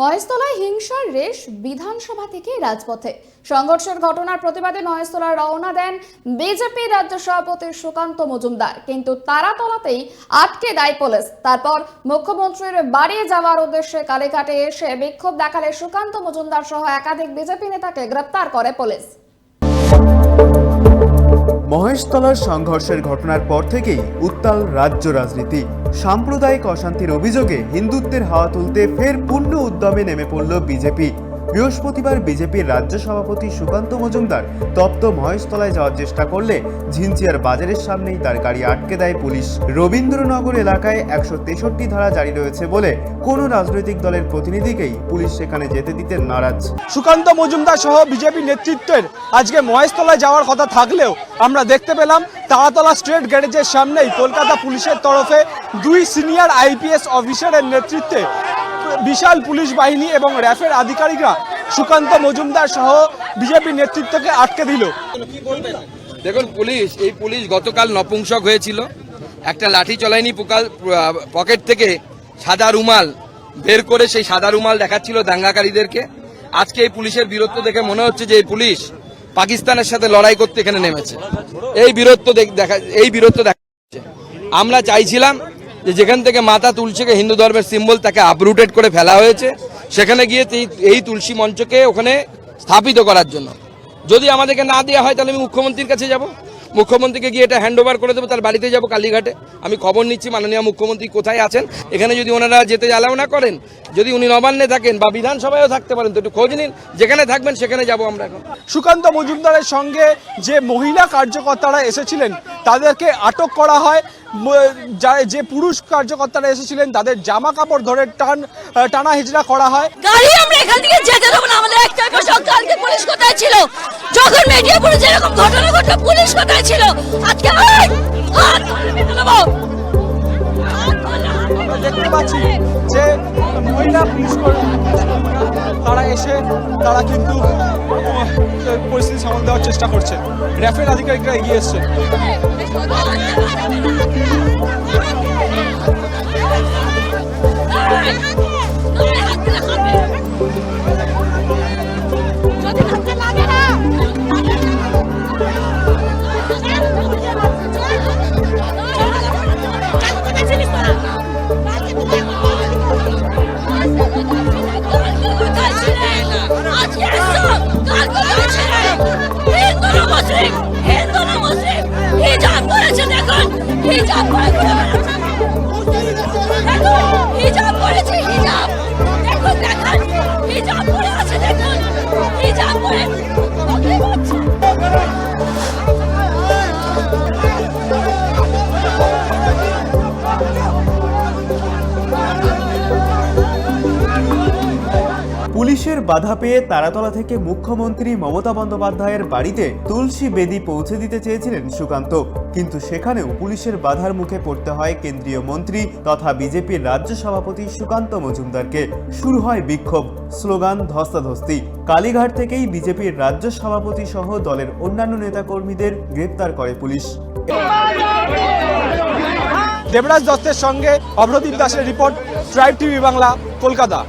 মহেশতলায় হিংসার রেশ বিধানসভা থেকে রাজপথে। সংঘর্ষের ঘটনার প্রতিবাদে মহেশতলায় রওনা দেন বিজেপি রাজ্য সভাপতি সুকান্ত মজুমদার। কিন্তু তারাতলাতেই আটকে দেয় পুলিশ। তারপর মুখ্যমন্ত্রীর বাড়ি যাওয়ার উদ্দেশ্যে কালীঘাটে এসে বিক্ষোভ দেখালে সুকান্ত মজুমদার সহ একাধিক বিজেপি নেতাকে গ্রেপ্তার করে পুলিশ। মহেশতলার সংঘর্ষের ঘটনার পর থেকেই উত্তাল রাজ্য রাজনীতি। সাম্প্রদায়িক অশান্তির অভিযোগে হিন্দুত্বের হাওয়া তুলতে ফের পূর্ণ উদ্যমে নেমে পড়ল বিজেপি। বৃহস্পতিবার বিজেপির রাজ্য সভাপতি সুকান্ত মজুমদার তপ্ত মহেশতলায় যাওয়ার চেষ্টা করলে ঝিঞ্চিয়ার বাজারের সামনেই তার গাড়ি আটকে দেয় পুলিশ। রবীন্দ্রনগর এলাকায় একশো তেষট্টি ধারা জারি রয়েছে বলে কোনো রাজনৈতিক দলের প্রতিনিধিকেই পুলিশ সেখানে যেতে দিতে নারাজ। সুকান্ত মজুমদার সহ বিজেপি নেতৃত্বের আজকে মহেশতলায় যাওয়ার কথা থাকলেও আমরা দেখতে পেলাম তারাতলা স্ট্রেট গ্যারেজের সামনেই কলকাতা পুলিশের তরফে দুই সিনিয়র আইপিএস অফিসারের নেতৃত্বে বিশাল পুলিশ বাহিনী এবং র্যাফের আধিকারিকরা সুকান্ত মজুমদার সহ বিজেপি নেতৃত্বকে আটকে দিল। দেখুন, পুলিশ, এই পুলিশ গতকাল নপুংসক হয়েছিল। একটা লাঠি চলায়নি পোকাল পকেট থেকে সাদা রুমাল বের করে সেই সাদা রুমাল দেখাচ্ছিল দাঙ্গাকারীদেরকে। আজকে এই পুলিশের বীরত্ব দেখে মনে হচ্ছে যে এই পুলিশ পাকিস্তানের সাথে লড়াই করতে এখানে নেমেছে। এই বীরত্ব দেখা এই বীরত্ব দেখা আমরা চাইছিলাম যে যেখান থেকে মাতা তুলসীকে হিন্দু ধর্মের সিম্বল তাকে আপরুটেড করে ফেলা হয়েছে, সেখানে গিয়ে এই- তুলসী মঞ্চকে ওখানে স্থাপিত করার জন্য। যদি আমাদেরকে না দেওয়া হয়, তাহলে আমি মুখ্যমন্ত্রীর কাছে যাব। মুখ্যমন্ত্রীকে গিয়ে এটা হ্যান্ড ওভার করে দেবো, তার বাড়িতে যাব কালীঘাটে। আমি খবর নিচ্ছি, মাননীয় মুখ্যমন্ত্রী কোথায় আছেন। এখানে যদি ওনারা যেতে অ্যালাউ না করেন, যদি উনি নবান্নে থাকেন বা বিধানসভায়ও থাকতে পারেন, তো একটু খোঁজ নিন, যেখানে থাকবেন সেখানে যাব আমরা এখন। সুকান্ত মজুমদারের সঙ্গে যে মহিলা কার্যকর্তারা এসেছিলেন, তাদেরকে আটক করা হয়। যা- পুরুষ কার্যকর্তারা এসেছিলেন, তাদের জামা কাপড় ধরে টান টানা হিজড়া করা হয়। গাড়ি আমরা এখান থেকে যেতে দেবো না। আমাদের কালকে পুলিশ কোথায় ছিল? যখন এরকম ঘটনা পুলিশ কোথায় ছিল? আজকে। হাত দেখতে পাচ্ছি যে মহিলা তারা এসে, তারা কিন্তু পরিস্থিতি সামাল দেওয়ার চেষ্টা করছে। র্যাফের আধিকারিকরা এগিয়ে এসছে। 叫你过来 পুলিশের বাধা পেয়ে তারাতলা থেকে মুখ্যমন্ত্রী মমতা বন্দ্যোপাধ্যায়ের বাড়িতে তুলসী বেদি পৌঁছে দিতে চেয়েছিলেন সুকান্ত। কিন্তু সেখানেও পুলিশের বাধার মুখে পড়তে হয় কেন্দ্রীয় মন্ত্রী তথা বিজেপির রাজ্য সভাপতি সুকান্ত মজুমদারকে। শুরু হয় বিক্ষোভ, স্লোগান ধস্তাধস্তি। কালীঘাট থেকেই বিজেপির রাজ্য সভাপতি সহ দলের অন্যান্য নেতাকর্মীদের গ্রেপ্তার করে পুলিশ। দেবরাজ দত্তের সঙ্গে অভ্রদীপ দাসের report Tribe TV Bangla, Kolkata.